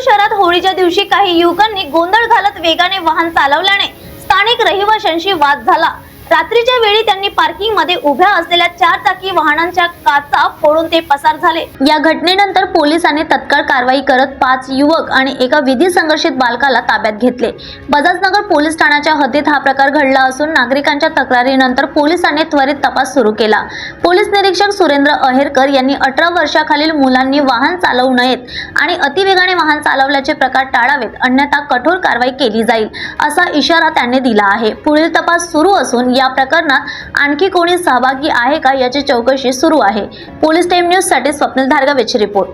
शहरात होळीच्या दिवशी काही युवकांनी गोंधळ घालत वेगाने वाहन चालवल्याने स्थानिक रहिवाशांशी वाद झाला. रात्रीच्या वेळी त्यांनी पार्किंगमध्ये उभ्या असलेल्या चार चाकी वाहनांच्या काचा फोडून ते पसार झाले. या घटनेनंतर पोलिसांनी तत्काळ कारवाई करत पाच युवक आणि एका विधी संघर्षित बालकाला ताब्यात घेतले. बजाजनगर पोलीस ठाण्याच्या हद्दीत हा प्रकार घडला असून नागरिकांच्या तक्रारीनंतर पोलिसांनी त्वरित तपास सुरू केला. पोलीस निरीक्षक सुरेंद्र अहेरकर यांनी अठरा वर्षाखालील मुलांनी वाहन चालवू नयेत आणि अतिवेगाने वाहन चालवल्याचे प्रकार टाळावेत अन्यथा कठोर कारवाई केली जाईल असा इशारा त्यांनी दिला आहे. पुढील तपास सुरू असून या प्रकरणात आणखी कोणी सहभागी आहे का याची चौकशी सुरू आहे. पोलीस टाइम न्यूजसाठी स्वप्नील धारगावेची रिपोर्ट.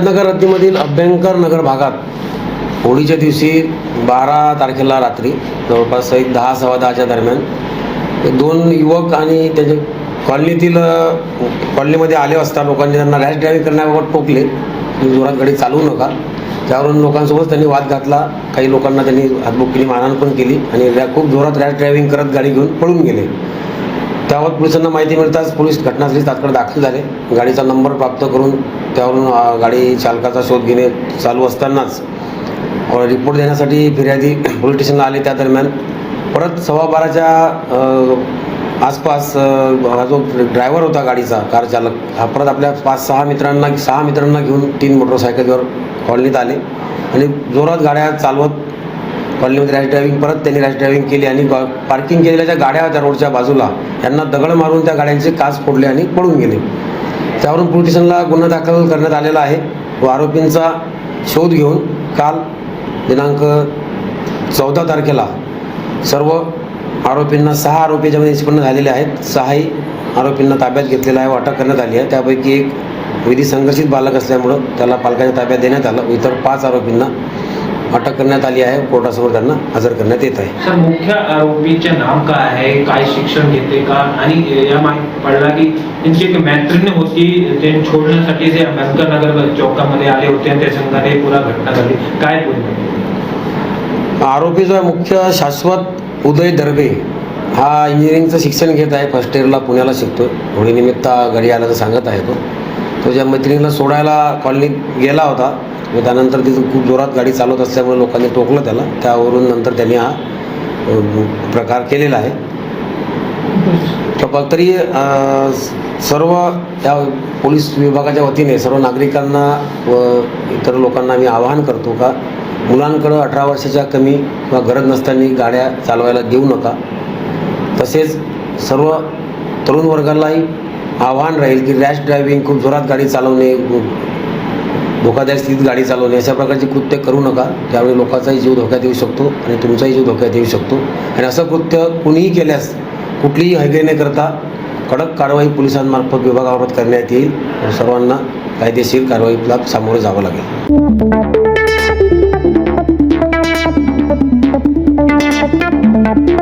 नगर हद्दीमधील अभ्यंकर नगर भागात होळीच्या दिवशी बारा तारखेला रात्री जवळपास एक दहा सव्वा दहाच्या दरम्यान दोन युवक आणि त्याचे कॉलनीतील कॉलनीमध्ये आले असता लोकांनी त्यांना रॅश ड्रायव्हिंग करण्याबाबत टोकले. जोरात गाडी चालवू नका. त्यावरून लोकांसोबत त्यांनी वाद घातला. काही लोकांना त्यांनी हातबुक केली मारहाण पण केली आणि रॅ- खूप जोरात रॅश ड्रायव्हिंग करत गाडी घेऊन पळून गेले. त्यावर पोलिसांना माहिती मिळताच पोलीस घटनास्थळी तात्काळ दाखल झाले. गाडीचा नंबर प्राप्त करून त्यावरून गाडी चालकाचा शोध घेणे चालू असतानाच रिपोर्ट देण्यासाठी फिर्यादी पोलीस स्टेशनला आले. त्या दरम्यान परत सव्वा बाराच्या आसपास हा जो ड्रायव्हर होता गाडीचा कार चालक हा परत आपल्या पाच सहा मित्रांना सहा मित्रांना घेऊन तीन मोटरसायकलवर कॉलनीत आले. आणि जोरात गाड्या चालवत कॉलनीमध्ये रॅश ड्रायव्हिंग परत त्यांनी रॅश ड्रायव्हिंग केली आणि पार्किंग केलेल्या ज्या गाड्या होत्या रोडच्या बाजूला यांना दगड मारून त्या गाड्यांचे काच फोडले आणि पळून गेले. त्यावरून पोलीस स्टेशनला गुन्हा दाखल करण्यात आलेला आहे. व आरोपींचा शोध घेऊन काल दिनांक चौदा तारखेला सर्व आरोपींना सहा आरोपी याच्यामध्ये निष्पन्न झालेले आहेत. सहाही आरोपींना ताब्यात घेतलेला आहे अटक करण्यात आली आहे. त्यापैकी एक विधी संघर्षित बालक असल्यामुळं त्याला पालकाच्या ताब्यात देण्यात आलं. इतर पाच आरोपींना अटक करण्यात आली आहे. कोर्टासमोर त्यांना हजर करण्यात येत आहे. सर मुख्य आरोपीचे नाम काय आहे? काय शिक्षण घेते का? आणि या माहिती पडला की त्यांची एक मैत्रीण होती ते छोडण्यासाठी जे अंबेडकर नगर चौकामध्ये आले होते आणि त्या संघाने पुरा घटना झाली काय पूर्ण आरोपी जो आहे मुख्य शाश्वत उदय दर्बे हा इंजिनिअरिंगचं शिक्षण घेत आहे. फर्स्ट इयरला पुण्याला शिकतो होळीनिमित्त घरी आल्याचं सांगत आहे तो. तो ज्या मैत्रिणीला सोडायला कॉलनीत गेला होता व त्यानंतर तिथून खूप जोरात गाडी चालवत असल्यामुळे लोकांनी टोकलं त्याला. त्यावरून नंतर त्यांनी हा प्रकार केलेला आहे. तर तरी सर्व या पोलीस विभागाच्या वतीने सर्व नागरिकांना व इतर लोकांना मी आवाहन करतो का मुलांकडं अठरा वर्षाच्या कमी किंवा गरज नसताना गाड्या चालवायला देऊ नका. तसेच सर्व तरुण वर्गालाही आव्हान राहील की रॅश ड्रायव्हिंग खूप जोरात गाडी चालवणे धोकादायक स्थितीत गाडी चालवणे अशा प्रकारची कृत्य करू नका. त्यावेळी लोकांचाही जीव धोक्यात येऊ शकतो आणि तुमचाही जीव धोक्यात येऊ शकतो. आणि असं कृत्य कुणीही केल्यास कुठलीही हैगे न करता कडक कारवाई पोलिसांमार्फत विभागामार्फत करण्यात येईल. सर्वांना कायदेशीर कारवाईला सामोरं जावं लागेल.